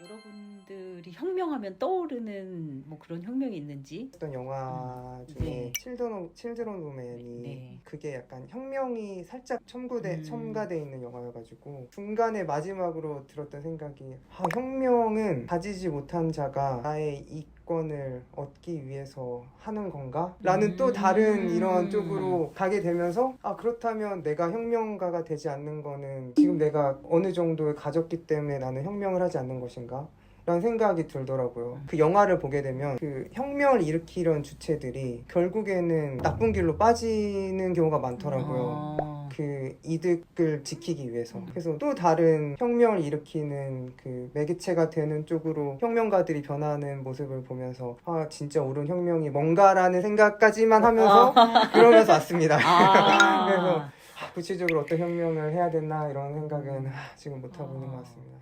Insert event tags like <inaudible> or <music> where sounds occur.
여러분들이 혁명하면 떠오르는 뭐 그런 혁명이 있는지 했던 영화 중에 네. 칠드런 칠드런 우맨이 네. 그게 약간 혁명이 살짝 첨구돼 음. 첨가돼 있는 영화여가지고 중간에 마지막으로 들었던 생각이 아, 혁명은 가지지 못한 자가 나의 이권을 얻기 위해서 하는 건가? 라는 또 다른 음. 이런 쪽으로 가게 되면서 아 그렇다면 내가 혁명가가 되지 않는 거는 지금 내가 어느 정도에 가졌기 때문에 나는 혁명을 하지 않는 것인가? 라는 생각이 들더라고요. 그 영화를 보게 되면 그 혁명을 일으키려는 주체들이 결국에는 나쁜 길로 빠지는 경우가 많더라고요. 어. 그 이득을 지키기 위해서. 음. 그래서 또 다른 혁명을 일으키는 그 매개체가 되는 쪽으로 혁명가들이 변하는 모습을 보면서 아 진짜 옳은 혁명이 뭔가라는 생각까지만 하면서 <laughs> 그러면서 왔습니다. 아. <laughs> 그래서 구체적으로 어떤 혁명을 해야 되나 이런 생각은 아, 지금 못 하고 있는 것 같습니다.